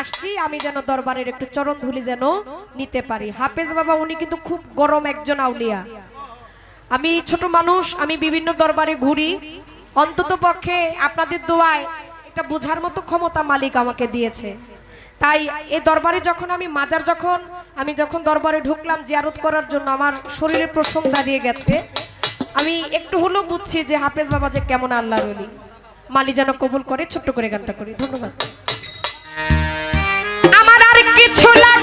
আসছি, আমি যেন দরবারের একটু চরণ ধুলি যেন নিতে পারি। হাফেজ বাবা, উনি কিন্তু খুব গরম একজন আউলিয়া। আমি ছোট মানুষ, আমি বিভিন্ন দরবারে ঘুরি। অন্তত পক্ষে আপনাদের দোয়ায় এটা বোঝার মতো ক্ষমতা মালিক আমাকে দিয়েছে। তাই এই দরবারে যখন আমি, মাজার যখন, আমি যখন দরবারে ঢুকলাম জিয়ারত করার জন্য, আমার শরীরে প্রশ্ন দাঁড়িয়ে গেছে। আমি একটু হলেও বুঝছি যে হাফেজ বাবা যে কেমন আল্লাহ রলি মালি যেন কবুল করে, ছোট্ট করে গানটা করি। ধন্যবাদ। কিছু লাগে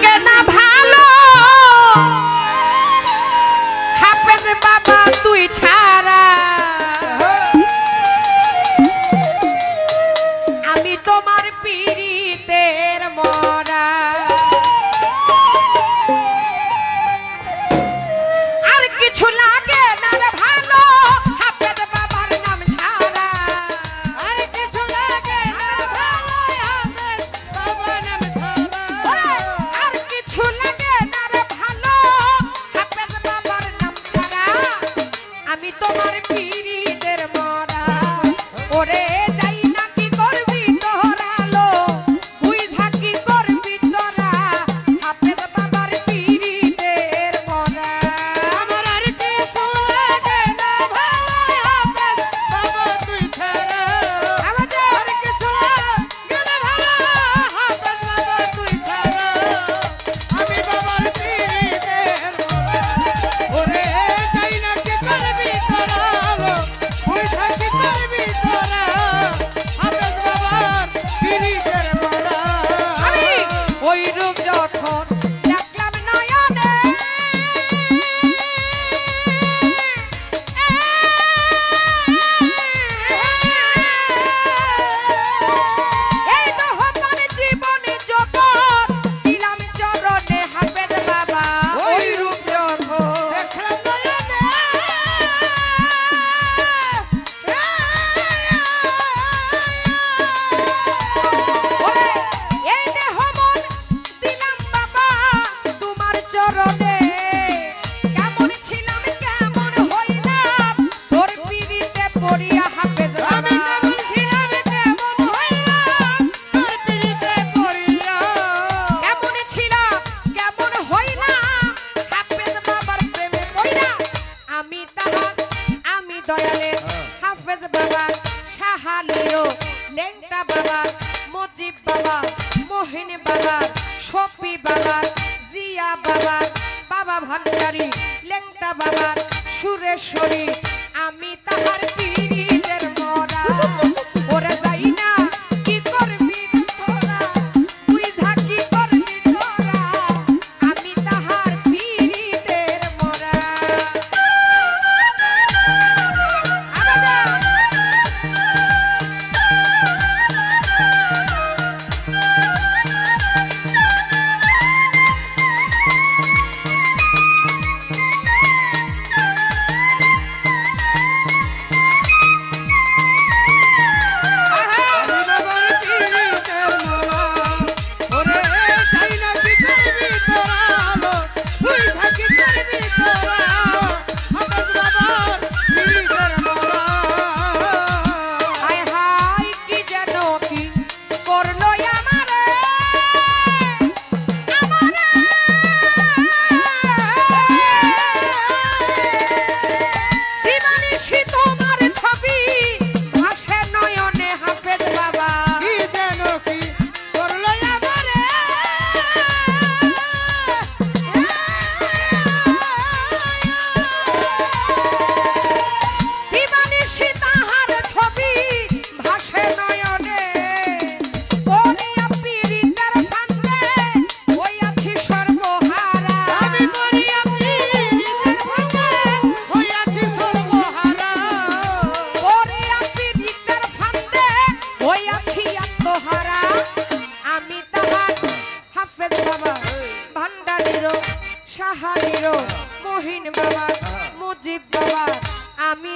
বাবার সুরেশ্বরী হারিরো মহিন বাবা মুজিব বাবা আমি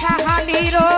সাহানিরো।